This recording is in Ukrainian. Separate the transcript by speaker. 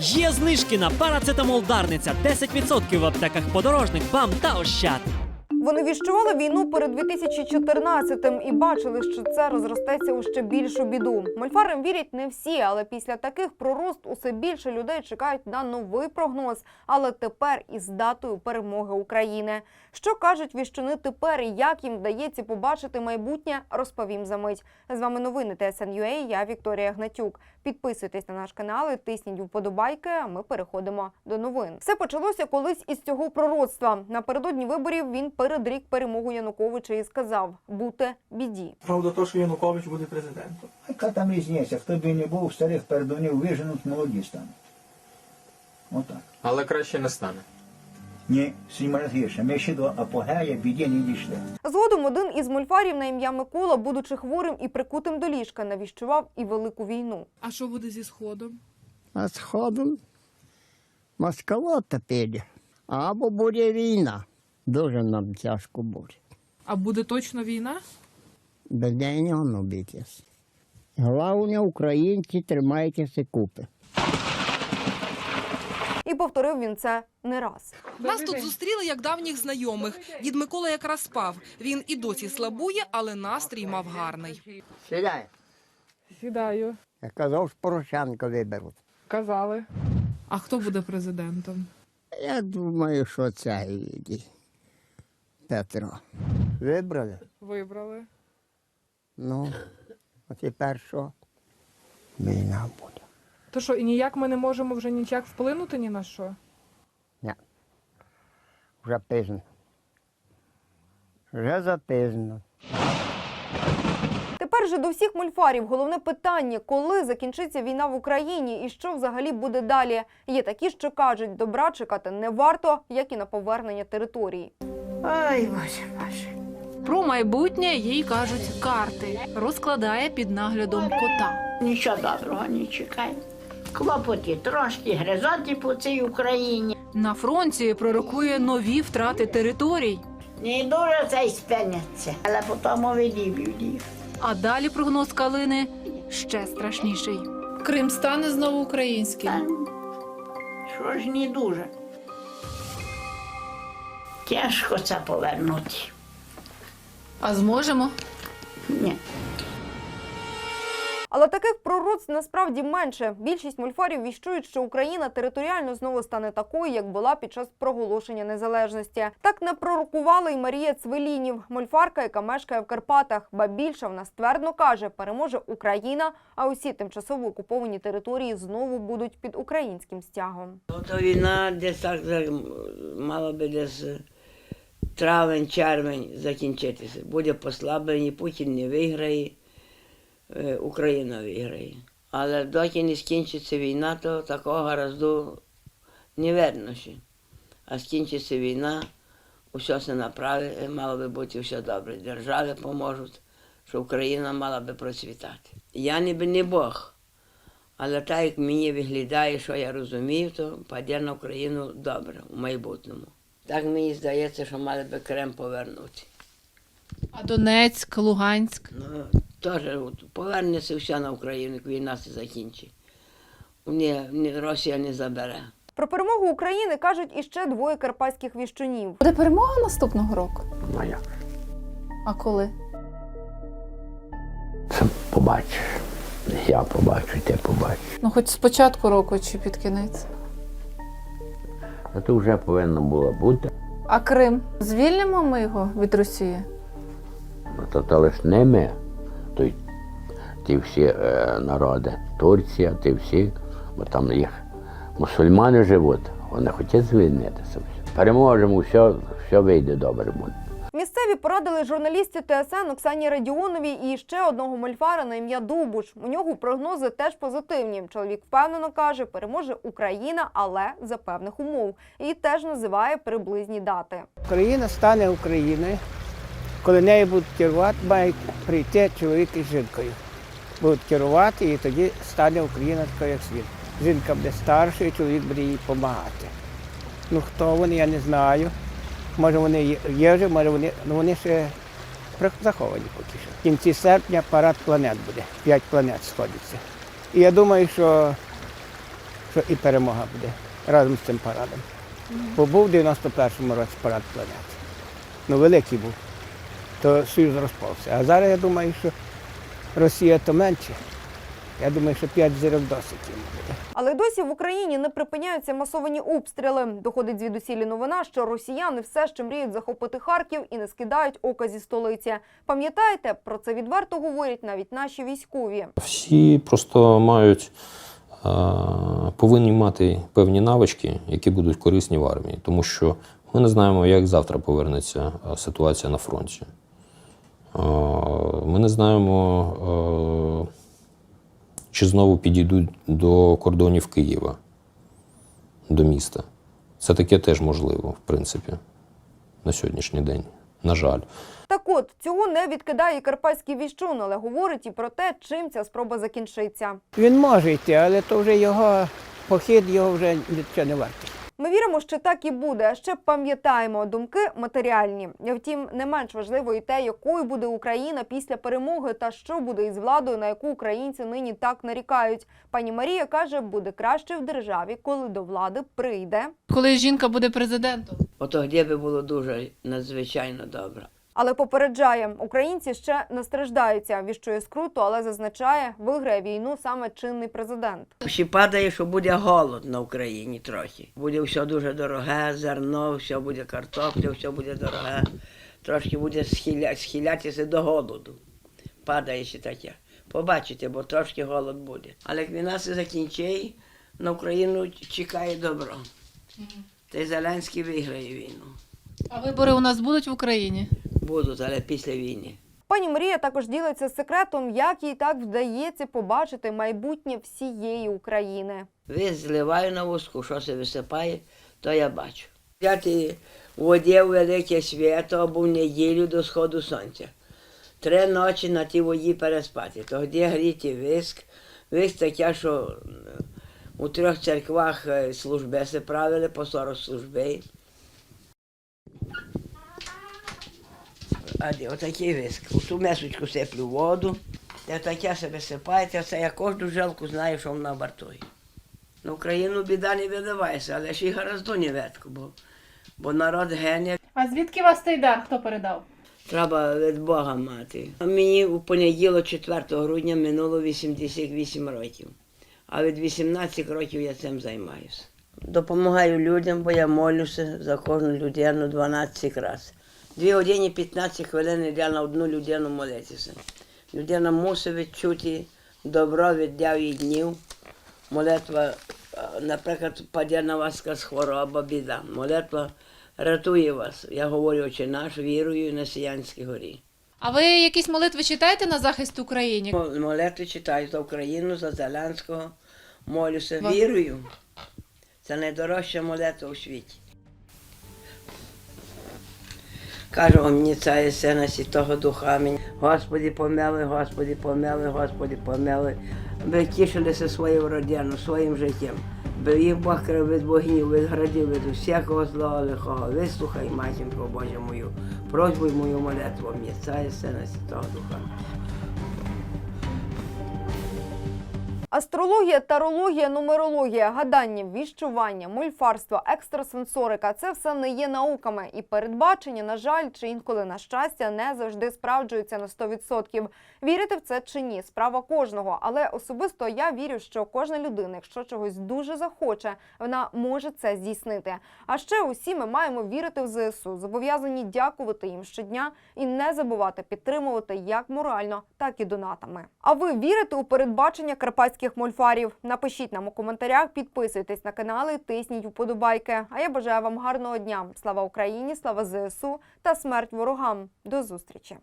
Speaker 1: Є знижки на парацетамол Дарниця 10% в аптеках подорожник, бам та ощад.
Speaker 2: Вони віщували війну перед 2014-м і бачили, що це розростеться у ще більшу біду. Мольфарам вірять не всі, але після таких пророст усе більше людей чекають на новий прогноз. Але тепер із датою перемоги України. Що кажуть віщуни тепер і як їм вдається побачити майбутнє, розповім за мить. З вами новини ТСН.UA, Я Вікторія Гнатюк. Підписуйтесь на наш канал і тисніть вподобайки. А ми переходимо до новин. Все почалося колись із цього пророцтва. Напередодні виборів він передрік перемогу Януковича і сказав бути біді.
Speaker 3: Правда, то, що Янукович буде президентом.
Speaker 4: Яка там різниця? Хто б і не був, старих Передонів виженуть, молоді стануть. Отак.
Speaker 5: Але краще не стане.
Speaker 4: Ні, гірше. Ми ще до апогея біді не дійшли.
Speaker 2: Згодом один із мольфарів на ім'я Микола, будучи хворим і прикутим до ліжка, навіщував і велику війну.
Speaker 6: А що буде зі сходом?
Speaker 7: А з ходом москалота піде. Або буде війна. Дуже нам тяжко буде.
Speaker 6: А буде точно війна?
Speaker 7: Без неї не воно битись. Головне, українці, тримайтеся купи.
Speaker 2: І повторив він це не раз.
Speaker 6: Нас тут зустріли як давніх знайомих. Дід Микола якраз спав. Він і досі слабує, але настрій мав гарний.
Speaker 7: Сідай.
Speaker 8: Сідаю.
Speaker 7: Я казав, що Порошенко виберуть.
Speaker 8: Казали.
Speaker 6: А хто буде президентом?
Speaker 7: Я думаю, що це Петро. Вибрали?
Speaker 8: Вибрали.
Speaker 7: Ну, а тепер що? Війна буде.
Speaker 8: То що, і ніяк ми не можемо вже ніяк вплинути ні на що?
Speaker 7: Ні. Вже пізно. Вже запізно.
Speaker 2: Тепер же до всіх мольфарів головне питання, коли закінчиться війна в Україні і що взагалі буде далі. Є такі, що кажуть, добра чекати не варто, як і на повернення території.
Speaker 9: Ой, боже, боже.
Speaker 10: Про майбутнє їй кажуть карти. Розкладає під наглядом кота.
Speaker 9: Нічого доброго не чекай. Клопоті трошки гризоті по цій Україні.
Speaker 10: На фронті пророкує нові втрати територій.
Speaker 9: Не дуже це й спиняться, але потім відіб'ють.
Speaker 10: А далі прогноз Калини ще страшніший.
Speaker 6: Крим стане знову українським.
Speaker 9: Що ж не дуже. Тяжко це повернути.
Speaker 10: А зможемо?
Speaker 9: Ні.
Speaker 2: Але таких пророцтв насправді менше. Більшість мольфарів віщують, що Україна територіально знову стане такою, як була під час проголошення незалежності. Так не пророкувала й Марія Цвелінів, мольфарка, яка мешкає в Карпатах. Ба більше вона ствердно каже, переможе Україна, а усі тимчасово окуповані території знову будуть під українським стягом.
Speaker 11: Ну, то війна десь так мала би десь е, травень, червень закінчитися. Буде послаблення, Путін не виграє, Україна виграє. Але доки не скінчиться війна, то такого гаразду не видно ще. А скінчиться війна, усе все направить, мало би бути все добре. Держави поможуть, що Україна мала би процвітати. Я ніби не Бог. Але так як мені виглядає, що я розумію, то паде на Україну добре у майбутньому. Так мені здається, що мали би Крем повернути.
Speaker 6: А Донецьк, Луганськ.
Speaker 11: Ну, теж от, повернеться все на Україну, як війна се закінчить. Ні, ні, Росія не забере.
Speaker 2: Про перемогу України кажуть іще двоє карпатських віщунів.
Speaker 12: Буде перемога наступного року?
Speaker 7: Ну як?
Speaker 12: А коли?
Speaker 7: Це побачиш. Я побачу, ти побачиш.
Speaker 12: Ну, хоч з початку року чи під кінець.
Speaker 7: А то вже повинно було бути.
Speaker 12: А Крим? Звільнимо ми його від Росії?
Speaker 7: Ну, то, то лиш не ми, ті всі е, народи, Турція, ті всі, бо там їх мусульмани живуть, вони хочуть звільнитися. Переможемо, все, все вийде добре буде.
Speaker 2: Місцеві порадили журналістці ТСН Оксані Радіоновій і ще одного мольфара на ім'я Дубуш. У нього прогнози теж позитивні. Чоловік впевнено каже, переможе Україна, але за певних умов. І теж називає приблизні дати.
Speaker 8: Україна стане Україною. Коли нею будуть керувати, має прийти чоловік із жінкою. Будуть керувати, і тоді стане Україна такою, як світ. Жінка буде старшою, чоловік буде їй допомагати. Ну хто вони, я не знаю. Може вони є- вже, може вони, ну вони ще заховані поки що. В кінці серпня парад планет буде. П'ять планет сходиться. І я думаю, що що і перемога буде разом з цим парадом. Бо був в 91-му році парад планети. Ну, великий був. То Союз розпався. А зараз я думаю, що Росія то менше. Я думаю, що 5 зірок досить буде.
Speaker 2: Але досі в Україні не припиняються масовані обстріли. Доходить звідусілі новина, що росіяни все ще мріють захопити Харків і не скидають ока зі столиці. Пам'ятаєте, про це відверто говорять навіть наші військові.
Speaker 5: Всі просто мають, повинні мати певні навички, які будуть корисні в армії, тому що ми не знаємо, як завтра повернеться ситуація на фронті. Е, Ми не знаємо, е, чи знову підійдуть до кордонів Києва, до міста. Це таке теж можливо, в принципі, на сьогоднішній день. На жаль.
Speaker 2: Так от цього не відкидає карпатський віщун, але говорить і про те, чим ця спроба закінчиться.
Speaker 8: Він може йти, але то вже його похід його вже нічого не вартий.
Speaker 2: Ми віримо, що так і буде. А ще пам'ятаємо думки матеріальні. Втім, не менш важливо і те, якою буде Україна після перемоги, та що буде із владою, на яку українці нині так нарікають. Пані Марія каже, буде краще в державі, коли до влади прийде.
Speaker 10: Коли жінка буде президентом.
Speaker 11: Ото де би було дуже надзвичайно добре.
Speaker 2: Але попереджає, українці ще не страждаються. Віщує скруто, але зазначає, виграє війну саме чинний президент.
Speaker 11: Ще падає, що буде голод на Україні трохи. Буде все дуже дороге, зерно, все буде картопля, все буде дороге. Трошки буде схиля, схилятися до голоду. Падає ще таке. Побачите, бо трошки голод буде. Але як війна се закінчить, на Україну чекає добро. Та й Зеленський виграє війну.
Speaker 10: А вибори у нас будуть в Україні?
Speaker 11: Будуть, але після війни.
Speaker 2: Пані Марія також ділиться секретом, як їй так вдається побачити майбутнє всієї України.
Speaker 11: Ви зливаю на вузку, що се висипає, то я бачу. Взяти в воді велике свято або в неділю до сходу сонця. Три ночі на тій воді переспати. Тоді гріти виск. Виск таке, що е, у трьох церквах е, служби правили, по 40 служби. А де отакий виск. У ту месочку сиплю воду, де таке себе висипаєте, це я кожну жилку знаю, що вона вартує. На Україну біда не виливається, але ще й гаразду не ветку, бо, бо народ гене,
Speaker 10: А звідки вас цей дар? Хто передав?
Speaker 11: треба від Бога мати. А мені у понеділок, 4 грудня, минуло 88 років. А від 18 років я цим займаюся. Допомагаю людям, бо я молюся за кожну людину 12 разів. Дві години 15 хвилин йде на одну людину молитися. Людина мусить відчути добро від днів днів. Молитва, наприклад, паде на вас якась хвороба, біда. Молитва рятує вас. Я говорю, очі наш, вірую на Сіянській горі.
Speaker 10: А ви якісь молитви читаєте на захист України?
Speaker 11: Мо- Молитви читаю за Україну, за Зеленського. Молюся, вірую. Це найдорожча молитва у світі. Кажу вам, мені сина Святого Духа мені. Господи, помили, Господи, помили, Господи, помили. Ви тішилися своїм родину, своїм життям. Би їх Бог крив від вогнів, від градів, від усякого злого лихого. Вислухай, матінко Боже мою, просьбу мою молитву, мені ця сина Святого Духа.
Speaker 2: Астрологія, тарологія, нумерологія, гадання, віщування, мульфарство, екстрасенсорика це все не є науками. І передбачення, на жаль, чи інколи на щастя, не завжди справджуються на 100%. Вірити в це чи ні, справа кожного. Але особисто я вірю, що кожна людина, якщо чогось дуже захоче, вона може це здійснити. А ще усі ми маємо вірити в ЗСУ, зобов'язані дякувати їм щодня і не забувати підтримувати як морально, так і донатами. А ви вірите у передбачення карпатських мольфарів? Напишіть нам у коментарях, підписуйтесь на канали, тисніть вподобайки. А я бажаю вам гарного дня. Слава Україні, слава ЗСУ та смерть ворогам. До зустрічі!